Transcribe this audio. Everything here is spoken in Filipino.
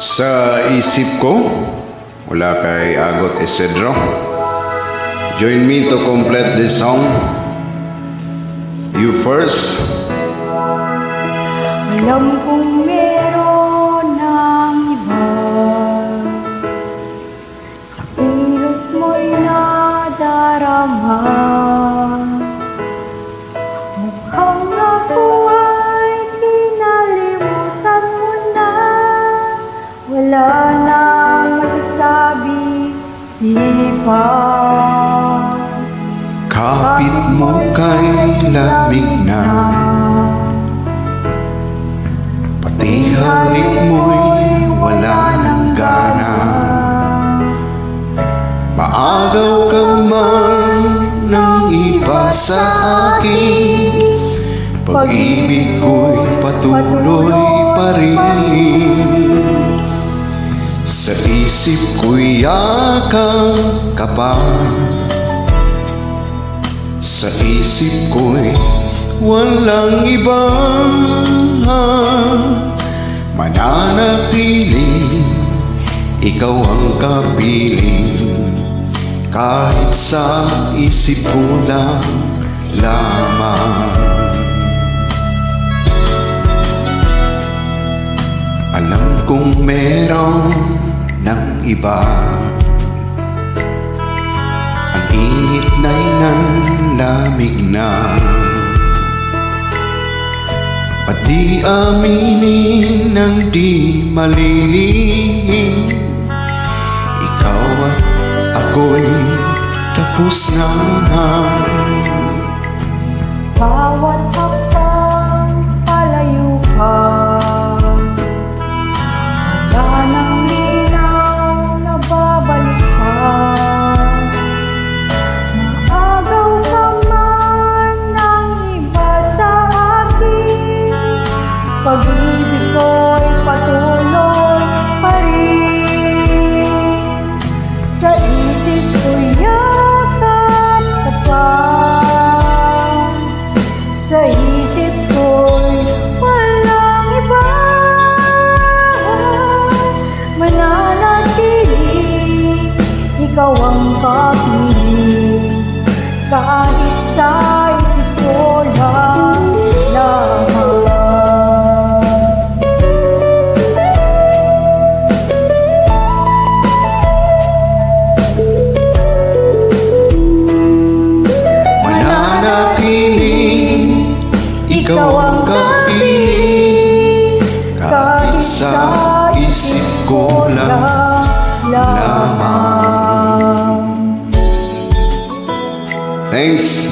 Sa isip ko, wala kay Agot Esedro. Join me to complete this song. You first. Alam kong meron Wala nang masasabi, di pa Kapit mo kay lamig na. Pati halik mo'y wala ng gana. Maagaw ka man ng iba sa akin. Pag-ibig ko'y patuloy pa rin. Sa isip ko'y yakang ka pa. Sa isip ko'y walang ibang mananatiling Ikaw ang kapiling Kahit sa isip ko lang lamang. Alam kong meron ng iba. Ang init na'y nanlamig na. Pati aminin ng di malilihim? Ikaw at ako'y tapos na. Bawat Pag-ibig ko'y patuloy pa rin. Sa isip ko'y yakap ka pa. Sa isip ko'y walang iba. Mananatili, ikaw ang kapiling Ikaw ang kapiling. Kahit sa isip ko lang lamang. Thanks